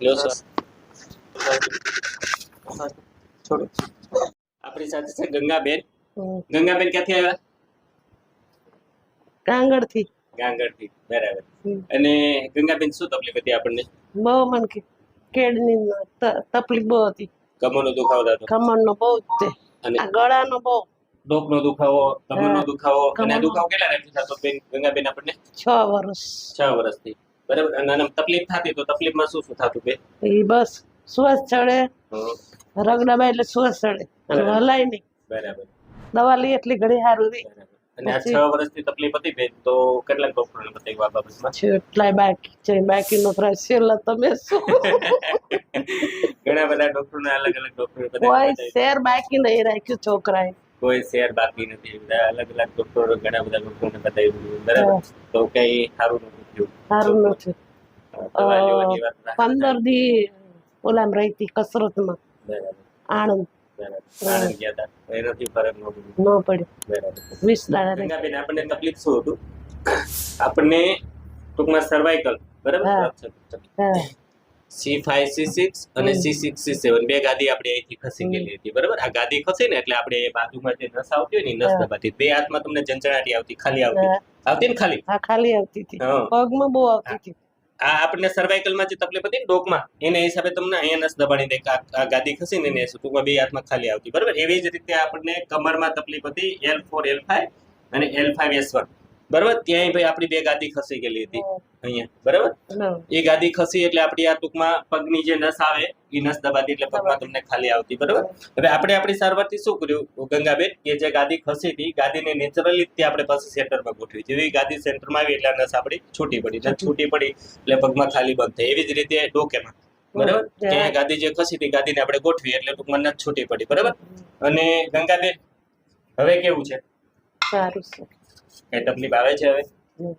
લ્યો સર. છોડો આપણી સાથે છે ગંગાબેન. ગંગાબેન ક્યાંથી આવ્યા? કાંગડથી ગાંગડથી બરાબર. અને ગંગાબેન શું તકલીફ હતી આપણને? બહુ મન કે કેડની તકલીફ બહુ હતી. કમરનો દુખાવો થતો. કમરનો બહુ જ અને ગળાનો બહુ. ડોકનો દુખાવો કમરનો. દુખાવો. અને દુખાવો કેટલા ટાઈમથી થતો બેન ગંગાબેન આપણને? છ વર્ષ છ વર્ષથી બરાબર? અને તકલીફ થતી તો તકલીફમાં શું શું થતું કે એ બસ શ્વાસ ચડે રગડામાં એટલે શ્વાસ ચડે હલાય નહીં. બરાબર. દવા લઈ એટલી ઘણી સારું રહી. અને આ છ વર્ષથી તકલીફ હતી બે? તો કેટલાક ડોક્ટરોને બતાવી આ બાબતમાં? એટલાય બાકી છે. બાકીનો છેલ્લા તમે શું? ઘણા બધા ડોક્ટરોને અલગ અલગ ડોક્ટરો કોઈ શેર બાકી નહીં રાખ્યું છોકરાએ. કોઈ શેર બાકી નથી. બધા અલગ અલગ ડોક્ટરો ઘણા બધા ડોક્ટરોને બતાવ્યું બરાબર? તો કઈ સારું નથી થયું. સારું નથી. પંદર દી ઓલામ રહી હતી કસરતમાં. આણંદ. એનાથી ફરક ન પડ્યો. વીસ દાડા આપણને તકલીફ શું હતું? આપણને ટૂંકમાં સર્વાઈકલ બરાબર? સી ફાઈવ સી સિક્સ અને સી સિક્સ સી સેવન. બે ગાદી આપણે અહીંથી ખસી ગયેલી હતી બરાબર? આ ગાદી ખસી ને એટલે આપણે બાજુમાં જે નસ આવતી હોય ને નસ દબાતી. બે હાથમાં તમને ચંચણાટી આવતી ખાલી આવતી. આવતી ને ખાલી? હા ખાલી આવતી હતી. પગમાં બહુ આવતી હતી. આ આપણને સર્વાઇકલમાં જે તકલીફ હતી ડોકમાં એના હિસાબે તમને અહીંયા નસ દબાણી દે. આ ગાદી ખસી ને એને ટૂંકમાં બે હાથમાં ખાલી આવતી. બરાબર? એવી જ રીતે આપણને કમરમાં તકલીફ હતી એલ ફોર એલ ફાઈવ અને એલ ફાઈવ એસ વન બરાબર? ત્યાં ભાઈ આપણી બે ગાદી ખસી ગયેલી હતી. અહીંયા. બરાબર? એ ગાદી ખસી એટલે આપણી આ ટૂંકમાં પગની જે નસ આવે એ નસ દબાતી એટલે પગમાં તમને ખાલી આવતી. બરાબર? હવે આપણે આપણી સારવારથી શું કર્યું? ગંગાબેન કે જે ગાદી ખસી હતી ગાદીને નેચરલી તે આપણે પછી સેન્ટરમાં ગોઠવી. જેવી ગાદી સેન્ટરમાં આવી એટલે નસ આપણી છૂટી પડી. નસ છૂટી પડી એટલે પગમાં ખાલી બંધ થઈ એવી જ રીતે ડોકેમાં. બરાબર? ત્યાં ગાદી જે ખસી હતી ગાદીને આપણે ગોઠવી એટલે ટૂંકમાં નસ છૂટી પડી. બરાબર? અને ગંગાબેન હવે કેવું છે? સારું છે. કઈ તકલીફ આવે છે હવે?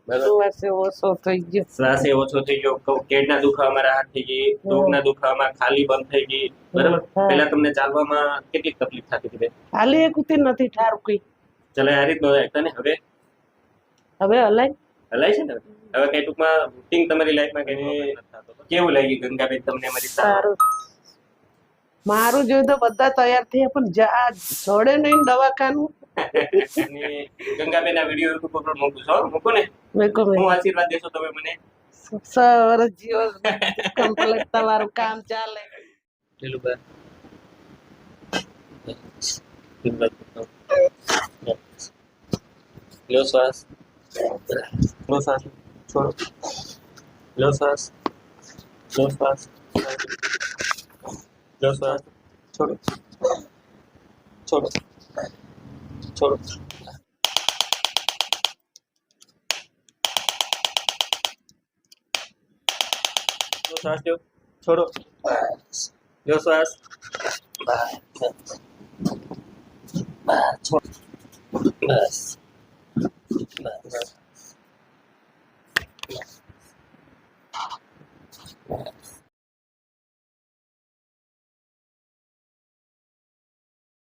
બરાબર. ઓછો થઈ ગયો. શ્વાસ ઓછો થઈ ગયો. કેડના દુખાવામાં રાહત થઈ ગઈ ડોકના દુખાવામાં ખાલી બંધ થઈ ગઈ. બરાબર? પહેલા તમને ચાલવામાં કેટલી તકલીફ થતી હતી ખાલી એક એકુતી નથી ઠારું કઈ. ચાલે આ રીતનો ને હવે? હવે હલાય? હલાય છે ને? હવે કઈ ટૂંકમાં રૂટીન તમારી લાઈફમાં કઈ કેવું લાગ્યું ગંગાબેન તમને અમારી સારું. મારું જોયું તો બધા તૈયાર થયા પણ જા જોડે નહીં દવાખાનું. ગંગાબેન આ વીડિયો યુટ્યુબ ઉપર મૂકું છો. મૂકો ને. મૂકો હું આશીર્વાદ દેશો તમે મને. સરસ જીવો. કમ્પ્લેટ તમારું કામ ચાલે. પેલું બા. લો શ્વાસ. લો શ્વાસ. છોડો લો શ્વાસ. લો શ્વાસ. छोड़ो छोड़ो छोड़ो छोड़ो सांस लो छोड़ो लो सांस छोड़ बस बस